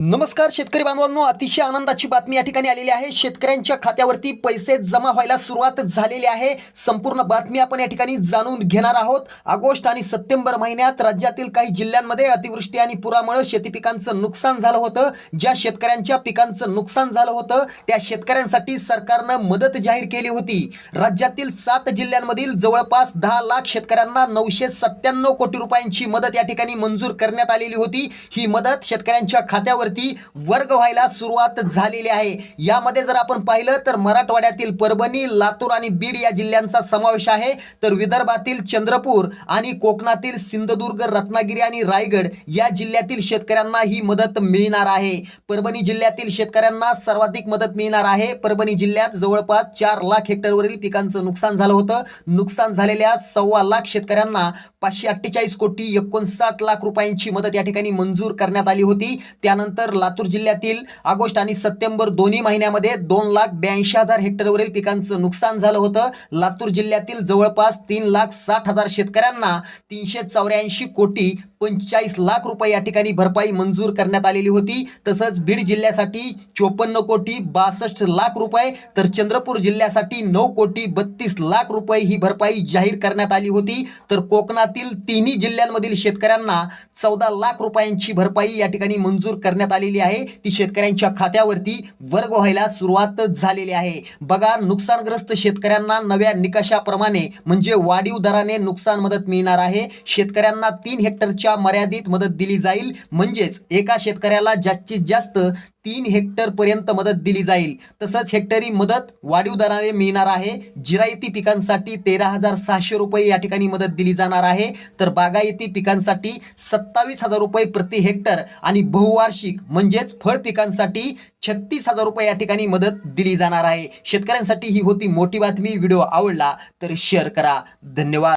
नमस्कार शेतकरी बांधवांनो. अतिशय आनंदाची बातमी या ठिकाणी आलेली आहे. शेतकऱ्यांच्या खात्यावरती पैसे जमा व्हायला सुरुवात झालेली आहे. संपूर्ण बातमी आपण या ठिकाणी जाणून घेणार आहोत. ऑगस्ट आणि सप्टेंबर महिन्यात राज्यातील काही जिल्ह्यांमध्ये अतिवृष्टी आणि पुरामुळे शेती पिकांचं नुकसान झालं होतं. ज्या शेतकऱ्यांच्या पिकांचं नुकसान झालं होतं त्या शेतकऱ्यांसाठी सरकारनं मदत जाहीर केली होती. राज्यातील सात जिल्ह्यांमधील जवळपास दहा लाख शेतकऱ्यांना नऊशे सत्त्याण्णव कोटी रुपयांची मदत या ठिकाणी मंजूर करण्यात आलेली होती. ही मदत शेतकऱ्यांच्या खात्यावर खात्यावरती वर्ग व्हायला सुरुवात झालेली आहे. यामध्ये जर आपण पाहिलं तर मराठवाड्यातील परभणी लातूर आणि बीड या जिल्ह्यांचा समावेश आहे. तर विदर्भातील चंद्रपूर आणि कोकणातील सिंधुदुर्ग रत्नागिरी आणि रायगड या जिल्ह्यातील शेतकऱ्यांना ही मदत मिळणार आहे. परभणी जिल्ह्यातील शेतकऱ्यांना सर्वाधिक मदत मिळणार आहे. परभणी जिल्ह्यात जवळपास चार लाख हेक्टरवरील पिकांचं नुकसान झालं होतं. नुकसान झालेल्या सव्वा लाख शेतकऱ्यांना पाचशे अठ्ठेचाळीस कोटी एकोणसाठ लाख रुपयांची मदत या ठिकाणी मंजूर करण्यात आली होती. त्यानंतर लातूर जिल्ह्यातील ऑगस्ट आणि सप्टेंबर दोन्ही महिन्यामध्ये दोन लाख ब्याऐंशी हजार हेक्टरवरील पिकांचं नुकसान झालं होतं. लातूर जिल्ह्यातील जवळपास तीन लाख साठ हजार शेतकऱ्यांना तीनशे चौऱ्याऐंशी कोटी पंचेचाळीस लाख रुपये या ठिकाणी भरपाई मंजूर करण्यात आलेली होती. तसंच बीड जिल्ह्यासाठी चोपन्न कोटी बासष्ट लाख रुपये तर चंद्रपूर जिल्ह्यासाठी नऊ कोटी बत्तीस लाख रुपये ही भरपाई जाहीर करण्यात आली होती. तर कोकणात राज्यातील तिन्ही जिल्ह्यांमधील शेतकऱ्यांना चौदा लाख रुपयांची भरपाई या ठिकाणी मंजूर करण्यात आलेली आहे. ती शेतकऱ्यांच्या खात्यावरती वर्ग व्हायला सुरुवात झालेली आहे. बघा नुकसानग्रस्त शेतकऱ्यांना नव्या निकषाप्रमाणे म्हणजे वाढीव दराने नुकसान मदत मिळणार आहे. शेतकऱ्यांना तीन हेक्टरच्या मर्यादित मदत दिली जाईल. म्हणजेच एका शेतकऱ्याला जास्तीत जास्त तीन हेक्टर पर्यंत मदत दिली जाईल. तसंच हेक्टरी मदत वाढीव दराने मिळणार आहे. जिरायती पिकांसाठी तेरा हजार सहाशे रुपये या ठिकाणी मदत दिली जाणार आहे. तर बागायती पिकांसाठी सत्तावीस हजार रुपये प्रति हेक्टर आणि बहुवार्षिक म्हणजेच फळ पिकांसाठी छत्तीस हजार रुपये या ठिकाणी मदत दिली जाणार आहे. शेतकऱ्यांसाठी ही होती मोठी बातमी. व्हिडिओ आवडला तर शेअर करा. धन्यवाद.